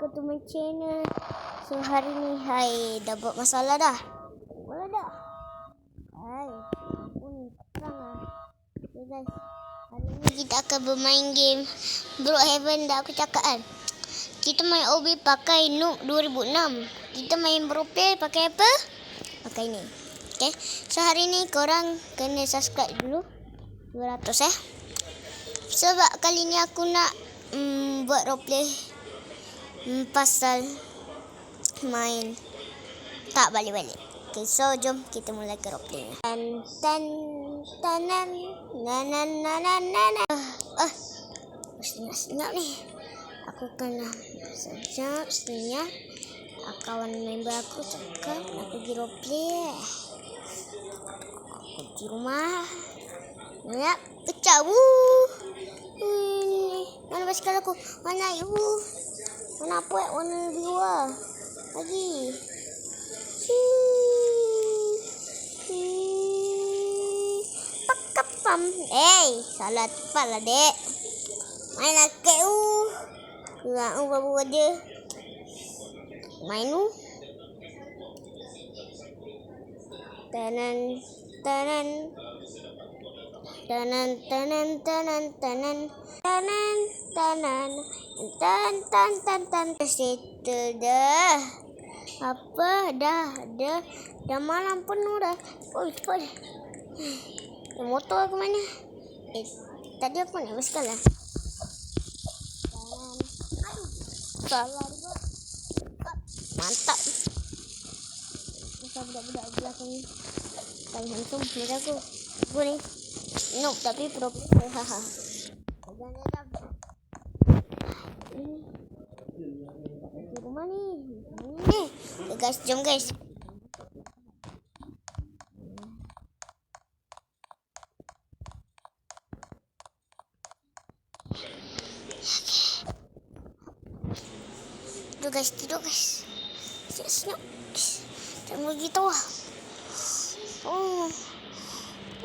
welcome to my channel. So hari ni hai dah buat masalah dah. Masalah dah. Hai. Pun terang lah. Okay guys. Hari ni kita akan bermain game Bro Heaven dah aku cakap kan. Kita main OB pakai Noob 2006. Kita main Bro Play pakai apa? Pakai ni. Okay. So hari ni korang kena subscribe dulu. 200 eh. Sebab kali ni aku nak mm, buat roleplay pasal main tak balik-balik. Okay, so jom kita mula ke roleplay. Tan tan tanan nanan nanan nanan. Ah, ah. senyap-senyap ni. Aku kena senyap, senyap. Ah, Kawan member aku cakap nak pergi roleplay. Aku di rumah. Nak pecah. Wuh. Hmm, mana basikal aku? Mana? Wuh. Mana apa eh? Warna lah. Lagi. Pakapam. Eh, salah tepat lah, dek. Main nak kek tu. Kurang tu baru ada. Main tu. Tanan, tanan. Tanan, tanan, tanan, tanan. Tanan, tanan. Tan, tan, tan, tan. Settle dah. Apa? Dah, dah. Dah malam penuh dah. Oh, cepat. Eh, motor aku mana? Eh, tadi aku naik basikal lah. Salah. Mantap. Macam budak-budak belakang ni. Tak handsome macam aku. Aku ni. Nope, tapi pro player. Haha. Di rumah ni. Okay, guys, jom guys. Tidur guys, tidur guys. Senyap-senyap. Jangan pergi tahu lah. Oh.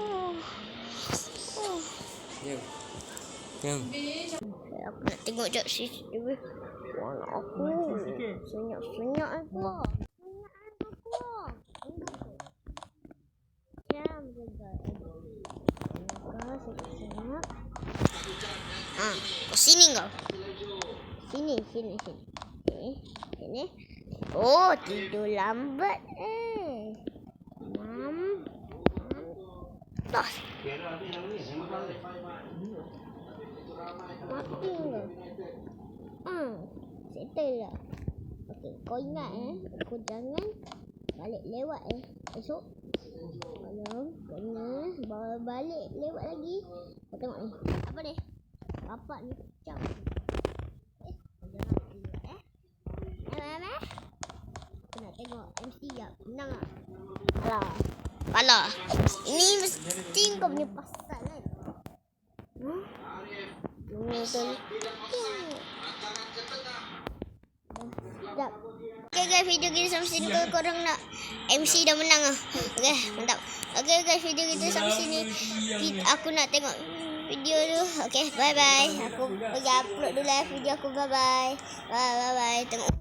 Oh. Oh. Diam. Diam. Aku nak tengok jap CCTV. Mana aku? Senyap-senyap aku lah. Senyap aku lah. Diam je guys. Senyap, senyap. Ah, kau sini. Sini, sini, sini. Okay, sini. Oh, tidur lambat eh. Mam. Dah. Mati ke? Hmm, settle lah. Okey, kau ingat eh, kau jangan balik lewat eh. Esok kalau kena bawa balik lewat lagi. Kau tengok ni. Apa ni? Bapak ni nak tengok MC jap. Menang tak? Alah. Alah. Ini mesti kau punya pasal kan? Hmm? Sekejap. Okay guys, video kita sampai sini kalau korang nak MC dah menang lah. Okay, mantap. Okay guys, video kita sampai sini. Aku nak tengok video tu. Okay, bye-bye. Aku pergi upload dulu lah video aku. Bye-bye. Bye-bye. Tengok.